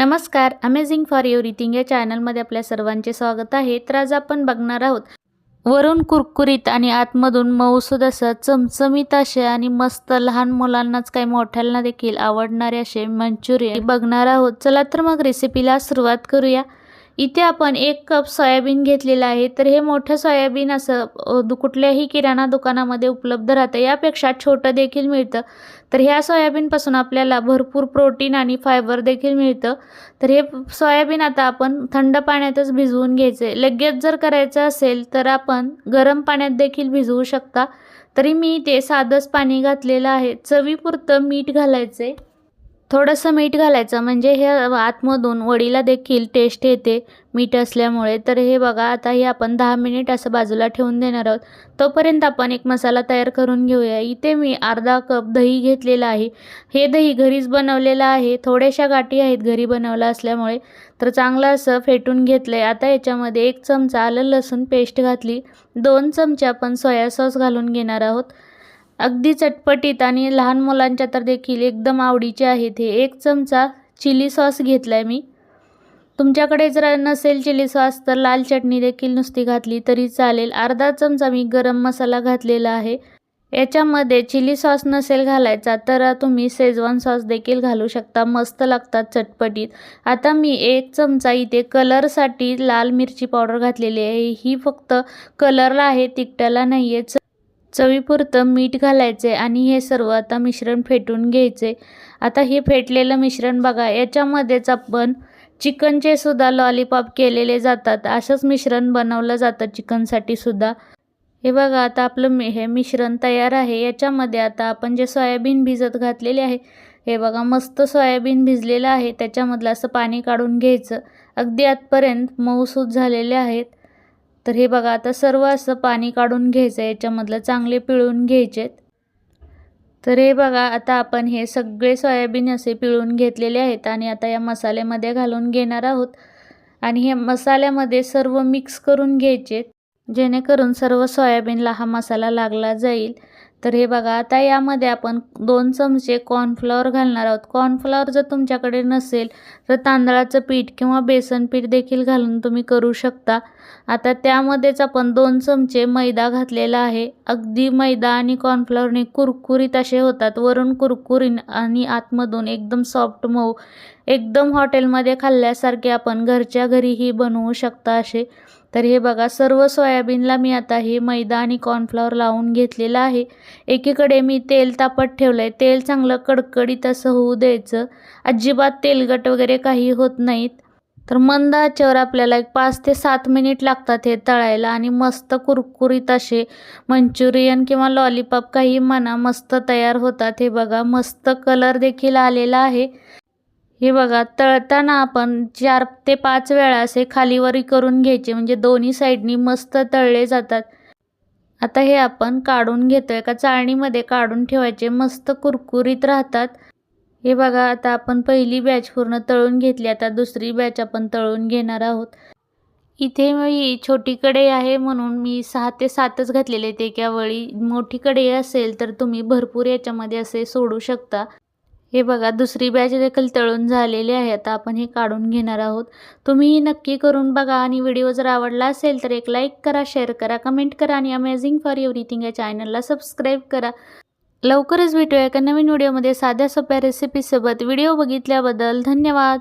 नमस्कार amazing for everything या चॅनलमध्ये आपल्या सर्वांचे स्वागत आहे. तर आज आपण बघणार आहोत वरून कुरकुरीत आणि आतमधून मऊसूद असं चमचमीत असे आणि मस्त लहान मुलांनाच काही मोठ्यांना देखील आवडणारे असे मंचुरियन बघणार आहोत. चला तर मग रेसिपीला सुरुवात करूया. इथे आपण एक कप सोयाबीन घेतलेलं आहे. तर हे मोठं सोयाबीन असं दु कुठल्याही किराणा दुकानामध्ये उपलब्ध राहतं. यापेक्षा छोटं देखील मिळतं. तर ह्या सोयाबीनपासून आपल्याला भरपूर प्रोटीन आणि फायबर देखील मिळतं. तर हे सोयाबीन आता आपण थंड पाण्यातच भिजवून घ्यायचे लगेच जर करायचं असेल तर आपण गरम पाण्यात देखील भिजवू शकता. तरी मी ते साधंच पाणी घातलेलं आहे. चवीपुरतं मीठ घालायचं आहे थोडंसं मीठ घालायचं. म्हणजे हे आतमधून वडीला देखील टेस्ट येते मीठ असल्यामुळे. तर हे बघा आता हे आपण दहा मिनिट असं बाजूला ठेवून देणार आहोत. तोपर्यंत आपण एक मसाला तयार करून घेऊया. इथे मी अर्धा कप दही घेतलेलं आहे. हे दही घरीच बनवलेलं आहे. थोड्याशा गाठी आहेत घरी बनवलं असल्यामुळे. तर चांगलं असं फेटून घेतलं आहे आता याच्यामध्ये एक चमचा आलं लसूण पेस्ट घातली. दोन चमचे आपण सोया सॉस घालून घेणार आहोत. अगदी चटपटीत आणि लहान मुलांच्या तर देखील एकदम आवडीचे आहेत हे. एक चमचा चिली सॉस घेतला आहे मी. तुमच्याकडे जर नसेल चिली सॉस तर लाल चटणी देखील नुसती घातली तरी चालेल. अर्धा चमचा मी गरम मसाला घातलेला आहे. याच्यामध्ये चिली सॉस नसेल घालायचा तर तुम्ही शेजवान सॉस देखील घालू शकता. मस्त लागतात चटपटीत. आता मी एक चमचा इथे कलरसाठी लाल मिरची पावडर घातलेली आहे. ही फक्त कलरला आहे तिकट्याला नाही आहे चवीपुरतं मीठ घालायचे आणि हे सर्व आता मिश्रण फेटून घ्यायचे. आता हे फेटलेलं मिश्रण बघा याच्यामध्येच आपण चिकनचे सुद्धा लॉलीपॉप केलेले जातात. असंच मिश्रण बनवलं जातं चिकनसाठी सुद्धा. हे बघा आता आपलं मी हे मिश्रण तयार आहे. याच्यामध्ये आता आपण जे सोयाबीन भिजत घातलेले आहे हे बघा मस्त सोयाबीन भिजलेलं आहे. त्याच्यामधलं असं पाणी काढून घ्यायचं. अगदी आतपर्यंत मऊसूत झालेले आहेत. तर हे बघा आता सर्व असं पाणी काढून घ्यायचं याच्यामधलं चांगले पिळून घ्यायचेत. तर हे बघा आता आपण हे सगळे सोयाबीन असे पिळून घेतलेले आहेत आणि आता या मसाल्यामध्ये घालून घेणार आहोत. आणि हे मसाल्यामध्ये सर्व मिक्स करून घ्यायचे जेणेकरून सर्व सोयाबीनला हा मसाला लागला जाईल. तर हे बघा आता यामध्ये आपण दोन चमचे कॉर्नफ्लॉवर घालणार आहोत. कॉर्नफ्लॉवर जर तुमच्याकडे नसेल तर तांदळाचं पीठ किंवा बेसन पीठ देखील घालून तुम्ही करू शकता. आता त्यामध्येच आपण दोन चमचे मैदा घातलेला आहे. अगदी मैदा आणि कॉर्नफ्लॉवरने कुरकुरीत असे होतात. वरून कुरकुरीन आणि आतमधून एकदम सॉफ्ट मऊ एकदम हॉटेलमध्ये खाल्ल्यासारखे आपण घरच्या घरीही बनवू शकता असे. तर हे बघा सर्व सोयाबीनला मी आता हे मैदा आणि कॉर्नफ्लॉवर लावून घेतलेलं आहे. एकीकडे मी तेल तापत ठेवलं आहे तेल चांगलं कडकडीत असं होऊ द्यायचं. अजिबात तेलगट वगैरे काही होत नाहीत. तर मंद आचेवर आपल्याला एक पाच ते सात मिनिट लागतात हे तळायला आणि मस्त कुरकुरीत असे मंचुरियन किंवा लॉलीपॉप काही म्हणा मस्त तयार होतात. हे बघा मस्त कलर देखील आलेला आहे. हे बघा तळताना आपण चार ते पाच वेळा असे खालीवरी करून घ्यायचे. म्हणजे दोन्ही साईडनी मस्त तळले जातात. आता हे आपण काढून घेतो एका चाळणीमध्ये काढून ठेवायचे. मस्त कुरकुरीत राहतात. हे बघा आता आपण पहिली बॅच पूर्ण तळून घेतली. आता दुसरी बॅच आपण तळून घेणार आहोत. इथे मी छोटी कढई आहे म्हणून मी सहा ते सातच घातलेले आहेत. एका मोठी कढई असेल तर तुम्ही भरपूर याच्यामध्ये असे सोडू शकता. हे बघा दुसरी बॅच देखील तळून झालेली आहे. आता आपण हे काढून घेणार आहोत. तुम्ही नक्की करून बघा आणि व्हिडिओ जर आवडला असेल तर एक लाईक करा शेअर करा कमेंट करा आणि अमेझिंग फॉर एव्हरीथिंग या चॅनलला सबस्क्राईब करा. लवकरच भेटूया एका नवीन व्हिडिओमध्ये साध्या सोप्या रेसिपीसोबत व्हिडिओ बघितल्याबद्दल धन्यवाद.